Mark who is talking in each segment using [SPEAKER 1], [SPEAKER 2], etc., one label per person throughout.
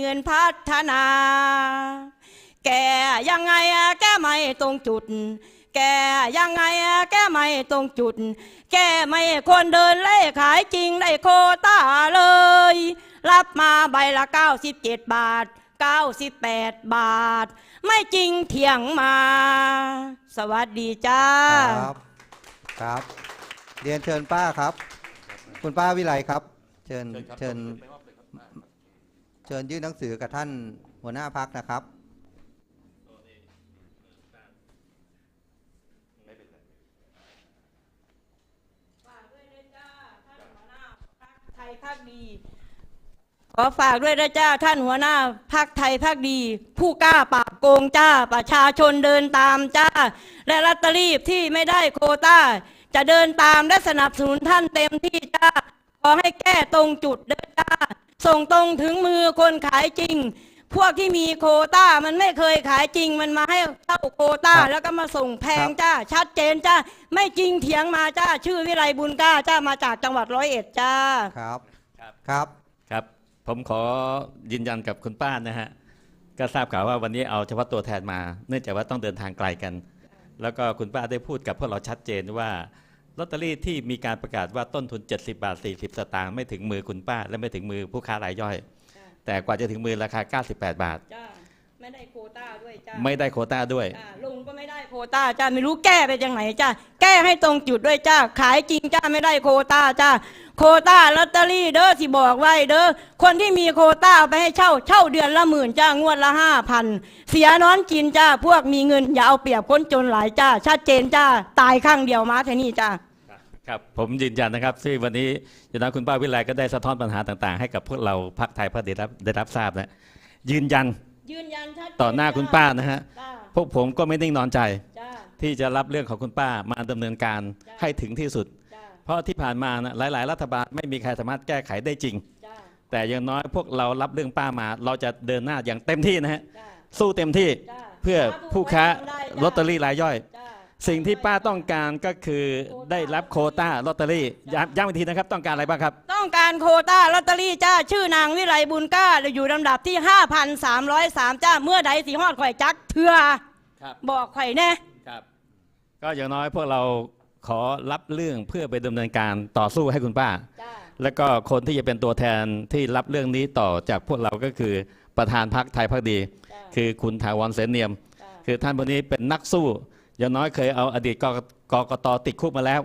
[SPEAKER 1] เงินพัฒนา แกยังไงอะแกไม่ตรงจุด แกยังไงอะแกไม่ตรงจุด แกไม่ควรเดินเล่ขายจริงได้โควต้าเลย รับมาใบละ 97 บาท 98 บาท ไม่จริงเถียงมา สวัสดีจ้า
[SPEAKER 2] ครับ ครับ เรียนเชิญป้าครับ คุณป้าวิไลครับ เชิญเชิญ เชิญยื่นหนังสือกับท่านหัวหน้าพักนะครับ
[SPEAKER 1] ไทยภาคดี ขอฝากด้วยนะจ้าท่านหัวหน้าพักไทยพักดี ผู้กล้าปราบโกงจ้า ประชาชนเดินตามจ้า และลอตเตอรี่ที่ไม่ได้โควต้า จะเดินตามและสนับสนุนท่านเต็มที่จ้า ขอให้แก้ตรงจุดเดินจ้า ส่งตรงถึงมือคนขายจริง พวกที่มีโควต้ามันไม่เคยขายจริง มันมาให้เช่าโควต้า
[SPEAKER 2] ครับ
[SPEAKER 1] แล้วก็มาส่งแพง
[SPEAKER 2] ครับ
[SPEAKER 1] จ้า ชัดเจนจ้า ไม่จริงเถียงมาจ้า ชื่อวิไลบุญกล้าจ้ามาจากจังหวัดร้อยเอ็ดจ้า
[SPEAKER 2] ครับ
[SPEAKER 3] ครับ
[SPEAKER 2] ครับ
[SPEAKER 3] ครับ ผมขอยืนยันกับคุณป้านะฮะก็ทราบข่าวว่าวันนี้เอาเฉพาะตัวแทนมา เนื่องจากว่าต้องเดินทางไกลกัน แล้วก็คุณป้าได้พูดกับพวกเราชัดเจนว่า ลอตเตอรี่ที่มีการประกาศว่าต้นทุน 70 บาท 40 สตางค์ไม่ถึงมือคุณป้า และไม่ถึงมือผู้ค้ารายย่อย แต่กว่าจะถึงมือราคา 98 บาท
[SPEAKER 1] จ้า ไม่ได้โควต้าด้วยจ้า
[SPEAKER 3] ไม่ได้โควต้าด้วย
[SPEAKER 1] จ้าลุงก็ไม่ได้โควต้าจ้าไม่รู้แก้ไปจังไหนจ้าแก้ให้ตรงจุดด้วยจ้าขายจริงจ้าไม่ได้โควต้าจ้าโควต้าลอตเตอรี่เด้อสิบอกไว้เด้อคนที่มีโควต้าเอาไปให้เช่า เช่าเดือนละหมื่นจ้างวดละห้าพันเสียนอนกินจ้าพวกมีเงินอย่าเอาเปรียบคนจนหลายจ้าชัดเจนจ้าตายข้างเดียวมาเท่านี้จ้า
[SPEAKER 3] ครับผมยืนยันนะครับซึ่งวันนี้อย่างน้อยคุณป้าวิไลก็ได้สะท้อนปัญหาต่าง ๆ ให้กับพวกเราพักไทยพักดีรับได้รับทราบนะยืนยัน
[SPEAKER 1] ยืนยันชัดเจ
[SPEAKER 3] ต่อหน้าคุณป้านะฮะ
[SPEAKER 1] จ้า
[SPEAKER 3] พวกผมก็ไม่นิ่งนอนใจ
[SPEAKER 1] จ้า
[SPEAKER 3] ที่จะรับเรื่องของคุณป้ามาดำเนินการ
[SPEAKER 1] จ้ะ
[SPEAKER 3] ให้ถึงที่สุด
[SPEAKER 1] จ้า
[SPEAKER 3] เพราะที่ผ่านมานะหลาย ๆ รัฐบาลไม่มีใครสามารถแก้ไขได้จริง
[SPEAKER 1] จ้า
[SPEAKER 3] แต่อย่างน้อยพวกเรารับเรื่องป้ามา เราจะเดินหน้าอย่างเต็มที่นะฮะ
[SPEAKER 1] จ้า
[SPEAKER 3] สู้เต็มที่
[SPEAKER 1] จ้า
[SPEAKER 3] เพื่อผู้ค้า
[SPEAKER 1] ได้จ้า
[SPEAKER 3] ลอตเตอรี่รายย่อย
[SPEAKER 1] จ้า
[SPEAKER 3] สิ่งที่ป้าต้องการก็คือได้รับโควต้าลอตเตอรี่ย้ำย้ำอีกทีนะครับ ต้องการอะไรบ้างครับ
[SPEAKER 1] ต้องการโควต้าลอตเตอรี่จ้าชื่อนางวิไลบุญกล้าอยู่ลำดับที่ 5,303 จ้าเมื่อใดสีฮอดข่อยจักเถื่อ
[SPEAKER 3] ครับ
[SPEAKER 1] บอกข่อยแน่
[SPEAKER 3] ครับ ก็อย่างน้อยพวกเราขอรับเรื่องเพื่อไปดำเนินการต่อสู้ให้คุณป้า
[SPEAKER 1] จ้า
[SPEAKER 3] แล้วก็คนที่จะเป็นตัวแทนที่รับเรื่องนี้ต่อจากพวกเราก็คือประธานพักไทยพักดี
[SPEAKER 1] จ้า
[SPEAKER 3] คือคุณถาวรเสนเนียม
[SPEAKER 1] จ้า
[SPEAKER 3] คือท่านคนนี้เป็นนักสู้ อย่างน้อยเคยเอาอดีตกกกตติดคุกมาแล้ว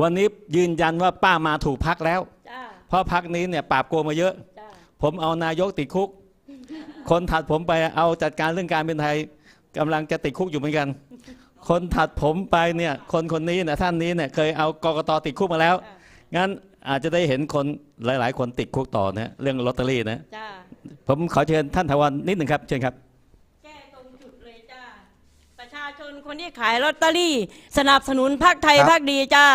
[SPEAKER 3] วันนี้ยืนยันว่าป้ามาถูกพักแล้ว
[SPEAKER 1] จ้า
[SPEAKER 3] เพราะพักนี้เนี่ยปราบโกงมาเยอะ
[SPEAKER 1] จ้า
[SPEAKER 3] ผมเอานายกติดคุก คนถัดผมไปเอาจัดการเรื่องการเป็นไทยกำลังจะติดคุกอยู่เหมือนกัน คนถัดผมไปเนี่ยคนคนนี้เนี่ยท่านนี้เนี่ยเคยเอากกตติดคุกมาแล้ว งั้นอาจจะได้เห็นคนหลาย ๆ คนติดคุกต่อนะเรื่องลอตเตอรี่นะ
[SPEAKER 1] จ้า
[SPEAKER 3] ผมขอเชิญท่านถาวรนิดหนึ่งครับเชิญครับ
[SPEAKER 1] แก้ตรงจุดเลยจ้า ประชาชน คนที่ขายลอตเตอรี่ สนับสนุนพรรคไทย
[SPEAKER 2] ครับ
[SPEAKER 1] พรรคดีจ้า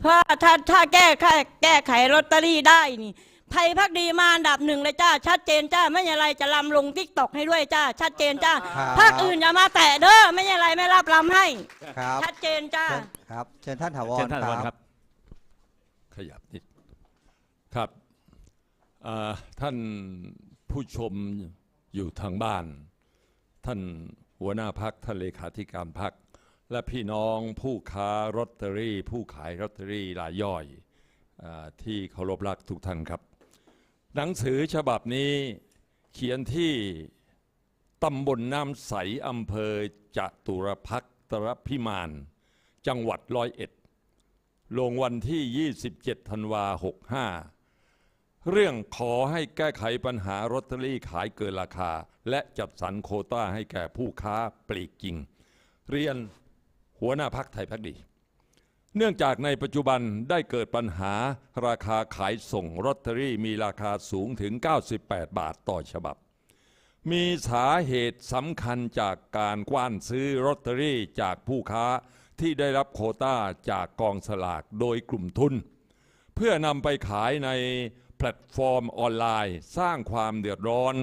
[SPEAKER 1] เพราะถ้าถ้าแก้ไขแก้ไขลอตเตอรี่ได้นี่ไทยพักดีมาอันดับหนึ่งเลยจ้า ชัดเจนจ้า ไม่ใช่อะไรจะลำลงทิกตอกให้ด้วยจ้า ชัดเจนจ้า
[SPEAKER 2] ครับ
[SPEAKER 1] ภาคอื่นอย่ามาแตะเด้อไม่ใช่อะไรไม่รับลำให้
[SPEAKER 2] ครับ
[SPEAKER 1] ชัดเจนจ้า
[SPEAKER 2] เชิญครับเชิญท่านถาว
[SPEAKER 3] เชิ
[SPEAKER 2] ร
[SPEAKER 3] ญท่านถาวร
[SPEAKER 2] ค
[SPEAKER 3] ค
[SPEAKER 2] รั
[SPEAKER 3] รับบ
[SPEAKER 4] ขยับนิดครับเอ่อท่านผู้ชมอยู่ทางบ้าน ท่าน หัวหน้าพักท่านเลขาธิการพัก และพี่น้องผู้ค้ารอตเตอรี่ ผู้ขายลอตเตอรี่รายย่อยออที่เคารพรักทุกท่านครับ หนังสือฉบับนี้เขียนที่ตำบลน้ำใสอำเภอจตุรพักตรพิมาน จังหวัดร้อยเอ็ด ลงวันที่ 27 ธันวา 65 เรื่องขอให้แก้ไขปัญหาลอตเตอรี่ขายเกินราคา และจัดสรรโคต้าให้แก่ผู้ค้าปลีกจริง เรียนหัวหน้าพักไทยพักดี เนื่องจากในปัจจุบันได้เกิดปัญหาราคาขายส่งลอตเตอรี่มีราคาสูงถึง 98 บาทต่อฉบับ มีสาเหตุสำคัญจากการกว้านซื้อลอตเตอรี่จากผู้ค้าที่ได้รับโคต้าจากกองสลากโดยกลุ่มทุน เพื่อนำไปขายใน แพลตฟอร์มออนไลน์ สร้างความเดือดร้อน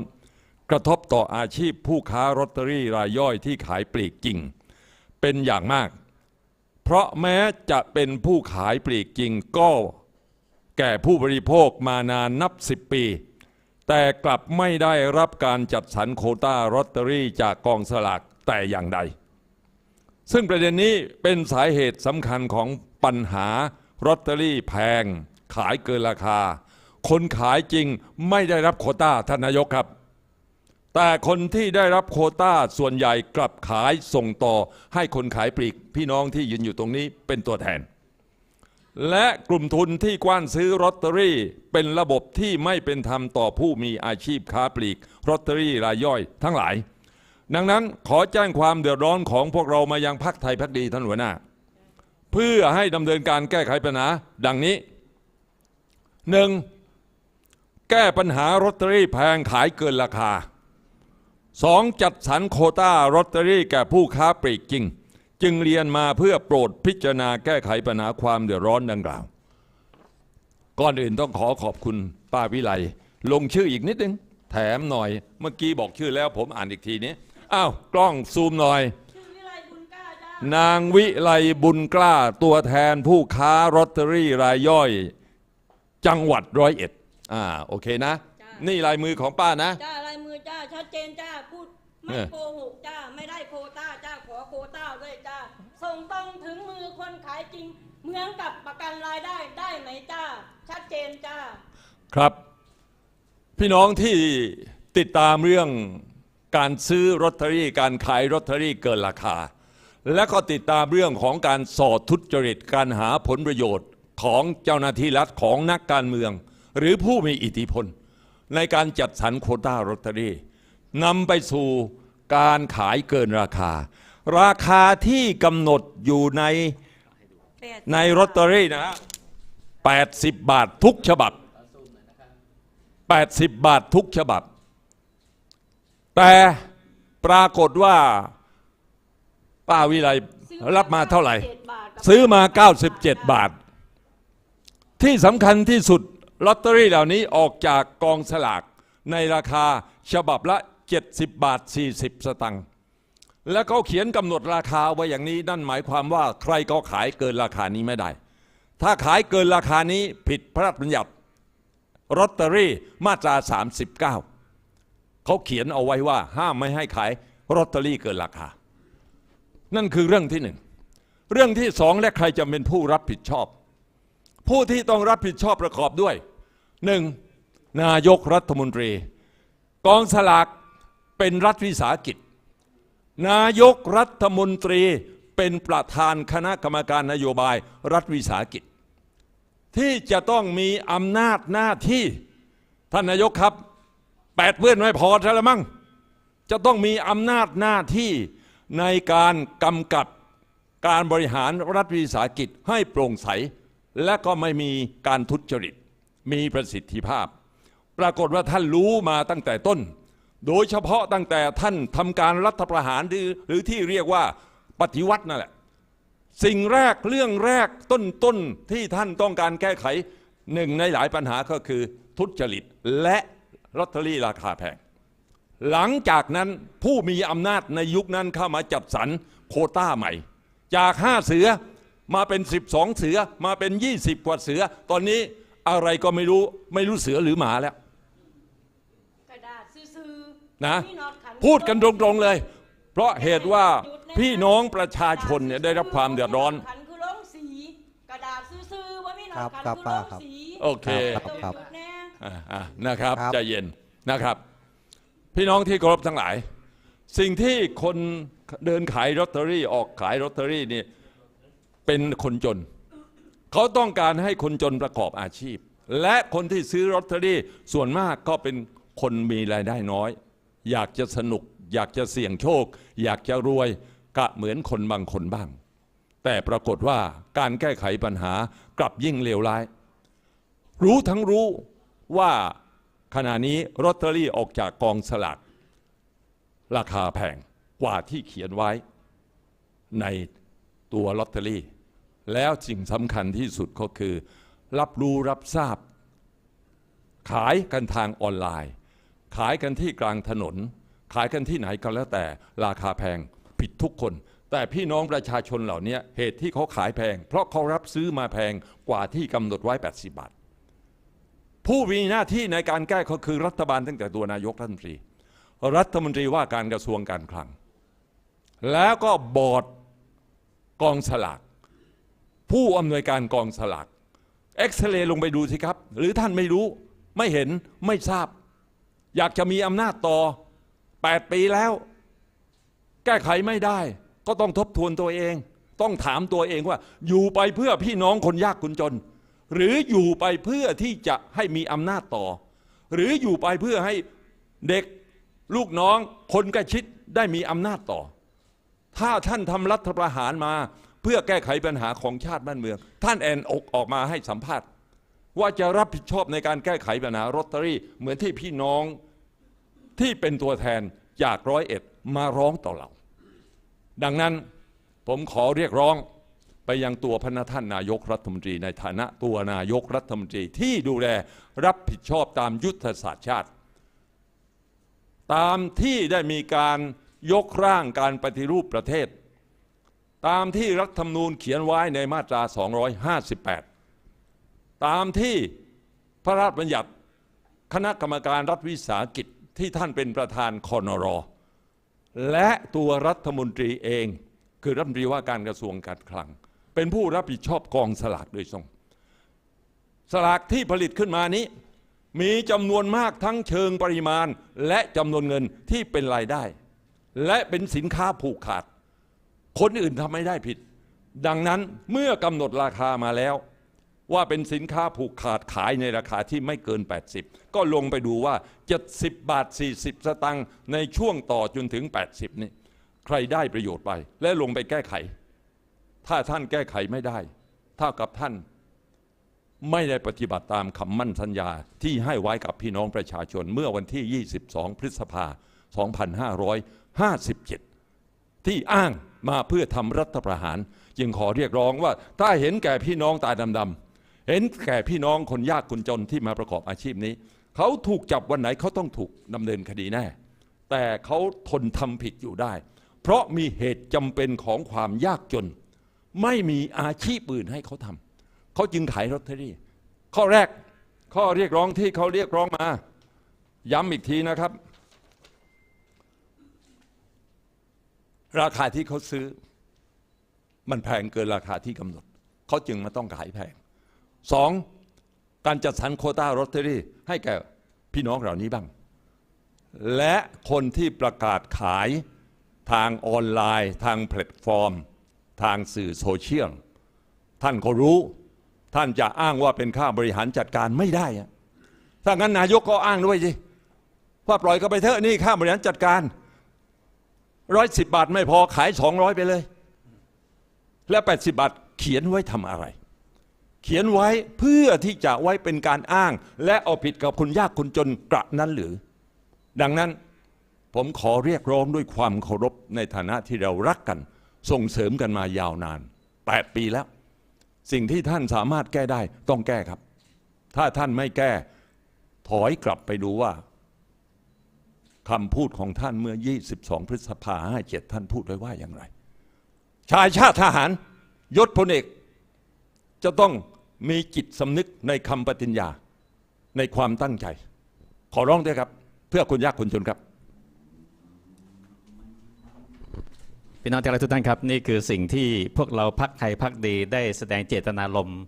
[SPEAKER 4] กระทบต่ออาชีพผู้ค้าลอตเตอรี่รายย่อยที่ขายปลีกจริง เป็นอย่างมาก เพราะแม้จะเป็นผู้ขายปลีกจริงก็แก่ผู้บริโภคมานานนับสิบปี แต่กลับไม่ได้รับการจัดสรรโคต้าลอตเตอรี่จากกองสลากแต่อย่างใด ซึ่งประเด็นนี้เป็นสาเหตุสำคัญของปัญหาลอตเตอรี่แพง ขายเกินราคา คนขายจริงไม่ได้รับโคต้าท่านนายกครับ แต่คนที่ได้รับโคต้าส่วนใหญ่กลับขายส่งต่อให้คนขายปลีก พี่น้องที่ยืนอยู่ตรงนี้เป็นตัวแทน และกลุ่มทุนที่กว้านซื้อลอตเตอรี่เป็นระบบที่ไม่เป็นธรรมต่อผู้มีอาชีพค้าปลีกลอตเตอรี่รายย่อยทั้งหลาย ดังนั้นขอแจ้งความเดือดร้อนของพวกเรามายังพักไทยพักดีท่านหัวหน้า เพื่อให้ดำเนินการแก้ไขปัญหาดังนี้หนึ่ง แก้ปัญหาลอตเตอรี่แพงขายเกินราคาสองจัดสรรโคต้าลอตเตอรี่แก่ผู้ค้าปลีกจริง จึงเรียนมาเพื่อโปรดพิจารณาแก้ไขปัญหาความเดือดร้อนดังกล่าว ก่อนอื่นต้องขอขอบคุณป้าวิไลลงชื่ออีกนิดนึง แถมหน่อย เมื่อกี้บอกชื่อแล้วผมอ่านอีกทีนี้อ้าวกล้องซูมหน่อย
[SPEAKER 1] นา
[SPEAKER 4] งวิไลบุญกล้าตัวแทนผู้ค้าลอตเตอรี่รายย่อย จังหวัดร้อยเอ็ด อ่าโอเคนะนี่ลายมือของป้านะ
[SPEAKER 1] จ้าลายมือจ้าชัดเจนจ้าพูดไม่
[SPEAKER 4] เออ
[SPEAKER 1] โกหกจ้าไม่ได้โควต้าจ้าขอโควต้าด้วยจ้าส่งตรงถึงมือคนขายจริง เหมือนกับประกันรายได้ได้ไหมจ้าชัดเจนจ้า
[SPEAKER 4] ครับ พี่น้องที่ติดตามเรื่องการซื้อลอตเตอรี่การขายลอตเตอรี่เกินราคา และก็ติดตามเรื่องของการสอดทุจริตการหาผลประโยชน์ของเจ้าหน้าที่รัฐของนักการเมือง หรือผู้มีอิทธิพล ในการจัดสรรโคต้าลอตเตอรี่นำไปสู่การขายเกินราคา ราคาที่กำหนดอยู่ในในลอตเตอรี่นะฮะ80 บาททุกฉบับ 80 บาททุกฉบับ แต่ปรากฏว่าป้าวิไลรับมาเท่าไหร่ ซื้อมา 97 บาท ที่สำคัญที่สุด ลอตเตอรี่เหล่านี้ออกจากกองสลากในราคาฉบับละ 70 บาท 40 สตังค์แล้วเขาเขียนกำหนดราคาไว้อย่างนี้นั่นหมายความว่าใครก็ขายเกินราคานี้ไม่ได้ ถ้าขายเกินราคานี้ผิดพระราชบัญญัติลอตเตอรี่มาตรา 39 เขาเขียนเอาไว้ว่าห้ามไม่ให้ขายลอตเตอรี่เกินราคา นั่นคือเรื่องที่หนึ่ง เรื่องที่สองและใครจะเป็นผู้รับผิดชอบ ผู้ที่ต้องรับผิดชอบประกอบด้วยหนึ่งนายกรัฐมนตรี กองสลากเป็นรัฐวิสาหกิจ นายกรัฐมนตรีเป็นประธานคณะกรรมการนโยบายรัฐวิสาหกิจ ที่จะต้องมีอำนาจหน้าที่ท่านนายกครับแปดเพื่อนไม่พอใช่ล้วมั้งจะต้องมีอำนาจหน้าที่ในการกำกับการบริหารรัฐวิสาหกิจให้โปร่งใส และก็ไม่มีการทุจริต มีประสิทธิภาพ ปรากฏว่าท่านรู้มาตั้งแต่ต้น โดยเฉพาะตั้งแต่ท่านทำการรัฐประหารหรือหรือที่เรียกว่าปฏิวัตินั่นแหละ สิ่งแรกเรื่องแรกต้นต้นที่ท่านต้องการแก้ไขหนึ่งในหลายปัญหาก็คือทุจริตและลอตเตอรี่ราคาแพง หลังจากนั้นผู้มีอำนาจในยุคนั้นเข้ามาจัดสรรโคต้าใหม่ จาก5เสือ มาเป็น 12 เสือมาเป็น 20 กว่าเสือ ตอนนี้อะไรก็ไม่รู้ไม่รู้เสือหรือหมาแล้ว
[SPEAKER 1] กระดาษซื่อๆ
[SPEAKER 4] นะ
[SPEAKER 1] พี่น็อตขัน
[SPEAKER 4] พูดกันตรงๆเลย เพราะเหตุว่าพี่น้องประชาชนเนี่ยได้รับความเดือดร้อน
[SPEAKER 1] ขันคือลงสีกระดาษซื่อๆว่าพี่น็อ
[SPEAKER 2] ครั
[SPEAKER 1] ต
[SPEAKER 2] บ
[SPEAKER 1] ขัน
[SPEAKER 2] ครับ
[SPEAKER 1] คือล
[SPEAKER 2] ป้างครับ
[SPEAKER 1] สี
[SPEAKER 4] โอเค
[SPEAKER 2] ครับครับ
[SPEAKER 1] จุดแน่
[SPEAKER 4] อ่าอ่านะครับ
[SPEAKER 2] ครับ
[SPEAKER 4] ใจเย็นนะครับ พี่น้องที่เคารพทั้งหลาย สิ่งที่คนเดินขายลอตเตอรี่ออกขายลอตเตอรี่นี่ เป็นคนจน เขาต้องการให้คนจนประกอบอาชีพ และคนที่ซื้อลอตเตอรี่ส่วนมากก็เป็นคนมีรายได้น้อย อยากจะสนุก อยากจะเสี่ยงโชค อยากจะรวยกะเหมือนคนบางคนบ้าง แต่ปรากฏว่าการแก้ไขปัญหากลับยิ่งเลวร้าย รู้ทั้งรู้ว่าขณะนี้ลอตเตอรี่ออกจากกองสลากราคาแพงกว่าที่เขียนไว้ในตัวลอตเตอรี่ แล้วสิ่งสำคัญที่สุดก็คือ รับรู้รับทราบ ขายกันทางออนไลน์ ขายกันที่กลางถนน ขายกันที่ไหนก็แล้วแต่ราคาแพงผิดทุกคน แต่พี่น้องประชาชนเหล่านี้เหตุที่เขาขายแพง เพราะเขารับซื้อมาแพงกว่าที่กำหนดไว้ 80 บาท ผู้มีหน้าที่ในการแก้ก็คือรัฐบาลตั้งแต่ตัวนายกรัฐมนตรี รัฐมนตรีว่าการกระทรวงการคลัง แล้วก็บอร์ดกองสลาก ผู้อำนวยการกองสลากเอ็กซเรย์ลงไปดูสิครับ หรือท่านไม่รู้ไม่เห็นไม่ทราบ อยากจะมีอำนาจต่อ 8 ปีแล้ว แก้ไขไม่ได้ ก็ต้องทบทวนตัวเอง ต้องถามตัวเองว่า อยู่ไปเพื่อพี่น้องคนยากคนจน หรืออยู่ไปเพื่อที่จะให้มีอำนาจต่อ หรืออยู่ไปเพื่อให้เด็กลูกน้องคนใกล้ชิดได้มีอำนาจต่อ ถ้าท่านทำรัฐประหารมา เพื่อแก้ไขปัญหาของชาติบ้านเมือง ท่านแอนอกออกมาให้สัมภาษณ์ ว่าจะรับผิดชอบในการแก้ไขปัญหารถตอรี่ เหมือนที่พี่น้องที่เป็นตัวแทนจากร้อยเอ็ดมาร้องต่อเรา ดังนั้นผมขอเรียกร้องไปยังตัวพระท่านนายกรัฐมนตรี ในฐานะตัวนายกรัฐมนตรีที่ดูแลรับผิดชอบตามยุทธศาสตร์ชาติ ตามที่ได้มีการยกร่างการปฏิรูปประเทศ ตามที่รัฐธรรมนูญเขียนไว้ในมาตรา 258 ตามที่พระราชบัญญัติคณะกรรมการรัฐวิสาหกิจที่ท่านเป็นประธานคอนรอ และตัวรัฐมนตรีเอง คือรัฐมนตรีว่าการกระทรวงการคลัง เป็นผู้รับผิดชอบกองสลากโดยตรงสลากที่ผลิตขึ้นมานี้ มีจำนวนมากทั้งเชิงปริมาณ และจำนวนเงินที่เป็นรายได้ และเป็นสินค้าผูกขาด คนอื่นทำไม่ได้ผิด ดังนั้นเมื่อกำหนดราคามาแล้ว ว่าเป็นสินค้าผูกขาดขายในราคาที่ไม่เกิน 80 ก็ลงไปดูว่า 70 บาท 40 สตังค์ในช่วงต่อจนถึง 80 นี่ ใครได้ประโยชน์ไป และลงไปแก้ไข ถ้าท่านแก้ไขไม่ได้เท่ากับท่านไม่ได้ปฏิบัติตามคำมั่นสัญญาที่ให้ไว้กับพี่น้องประชาชนเมื่อวันที่ 22 พฤษภา 2557 ที่อ้างมาเพื่อทำรัฐประหาร จึงขอเรียกร้องว่าถ้าเห็นแก่พี่น้องตาดำๆเห็นแก่พี่น้องคนยากคนจนที่มาประกอบอาชีพนี้ เขาถูกจับวันไหนเขาต้องถูกดำเนินคดีแน่ แต่เขาทนทำผิดอยู่ได้ เพราะมีเหตุจำเป็นของความยากจน ไม่มีอาชีพอื่นให้เขาทำเขาจึงขายลอตเตอรี่ ข้อแรกข้อเรียกร้องที่เขาเรียกร้องมา ย้ำอีกทีนะครับ ราคาที่เขาซื้อ มันแพงเกินราคาที่กำหนด เขาจึงมาต้องขายแพงสองการจัดสรรโคต้าลอตเตอรี่ให้แก่พี่น้องเหล่านี้บ้าง และคนที่ประกาศขายทางออนไลน์ ทางแพลตฟอร์ม ทางสื่อโซเชียล ท่านก็รู้ ท่านจะอ้างว่าเป็นค่าบริหารจัดการไม่ได้ ถ้างั้นนายกก็อ้างด้วยสิว่าปล่อยก็ไปเถอะนี่ค่าบริหารจัดการ ร้อยสิบบาทไม่พอขายสองร้อยไปเลย และแปดสิบบาทเขียนไว้ทำอะไร เขียนไว้เพื่อที่จะไว้เป็นการอ้าง และเอาผิดกับคนยากคนจนกระนั้นหรือ ดังนั้นผมขอเรียกร้องด้วยความเคารพในฐานะที่เรารักกัน ส่งเสริมกันมายาวนาน 8 ปีแล้ว สิ่งที่ท่านสามารถแก้ได้ต้องแก้ครับ ถ้าท่านไม่แก้ ถอยกลับไปดูว่า คำพูดของท่านเมื่อ 22 พฤษภา57 ท่านพูดไว้ว่าอย่างไร ชายชาติทหารยศพลเอกจะต้องมีจิตสำนึกในคำปฏิญญาในความตั้งใจ ขอร้องด้วยครับ เพื่อคนยากคนจนครับ
[SPEAKER 3] พี่น้องที่รักทุกท่านครับ นี่คือสิ่งที่พวกเราพักไทยพักดีได้แสดงเจตนารมณ์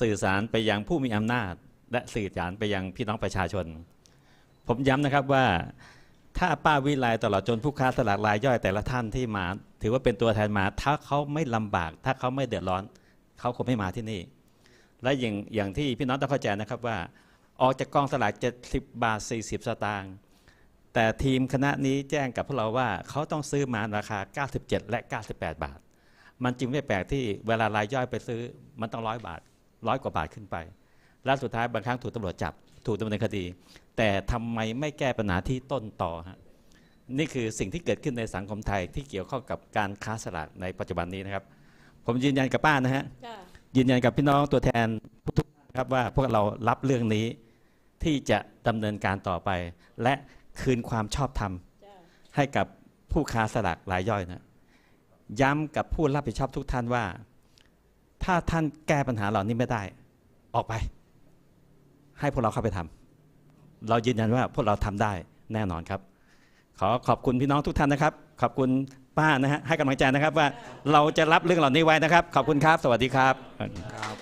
[SPEAKER 3] สื่อสารไปยังผู้มีอำนาจ และสื่อสารไปยังพี่น้องประชาชน ผมย้ำนะครับว่าถ้าป้าวิไลตลอดจนผู้ค้าสลากรายย่อยแต่ละท่านที่มา ถือว่าเป็นตัวแทนมา ถ้าเขาไม่ลำบาก ถ้าเขาไม่เดือดร้อน เขาคงไม่มาที่นี่ และอย่างอย่างที่พี่น้องต้องเข้าใจนะครับว่า ออกจากกองสลาก70 บาท 40 สตางค์แต่ทีมคณะนี้แจ้งกับพวกเราว่าเขาต้องซื้อมาราคา 97 และ 98 บาท มันจึงไม่แปลกที่เวลารายย่อยไปซื้อมันต้องร้อยบาทร้อยกว่าบาทขึ้นไป และสุดท้ายบางครั้งถูกตำรวจจับ ถูกดำเนินคดี แต่ทำไมไม่แก้ปัญหาที่ต้นต่อฮะนี่คือสิ่งที่เกิดขึ้นในสังคมไทยที่เกี่ยวข้องกับการค้าสลากในปัจจุบันนี้นะครับ ผมยืนยันกับป้านะฮะ
[SPEAKER 1] จ้า
[SPEAKER 3] ยืนยันกับพี่น้องตัวแทนทุกท่านครับว่าพวกเรารับเรื่องนี้ที่จะดำเนินการต่อไป และคืนความชอบธรรม
[SPEAKER 1] จ้า
[SPEAKER 3] ให้กับผู้ค้าสลากรายย่อยนะย้ำกับผู้รับผิดชอบทุกท่านว่า ถ้าท่านแก้ปัญหาเหล่านี้ไม่ได้ ออกไป ให้พวกเราเข้าไปทำเรายืนยันว่าพวกเราทำได้แน่นอนครับ ขอขอบคุณพี่น้องทุกท่านนะครับ ขอบคุณป้านะฮะให้กำลังใจนะครับว่าเราจะรับเรื่องเหล่านี้ไว้นะครับ ขอบคุณครับ สวัสดีครับ
[SPEAKER 2] ครับ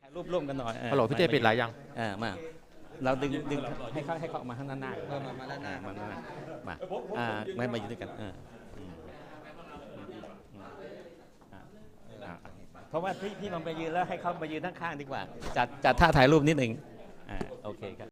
[SPEAKER 3] ถ่ายรูปร่วมกันหน่อยเออ
[SPEAKER 5] ฮัลโหลพี่เจปิดไลน์ยัง
[SPEAKER 3] เออมา เราดึงดึงให้เขาให้เขาออกมาข้างหน้าหน้า
[SPEAKER 2] เออมามาด้านหน้า
[SPEAKER 3] มามามามาอ่าไม่มาอยู่ด้วยกันเอออืมอ่าอ่าเพราะว่าพี่พี่ลองไปยืนแล้วให้เขามายืนข้างๆดีกว่าจัดจัดท่าถ่ายรูปนิดหนึ่งอ่าโอเคครับ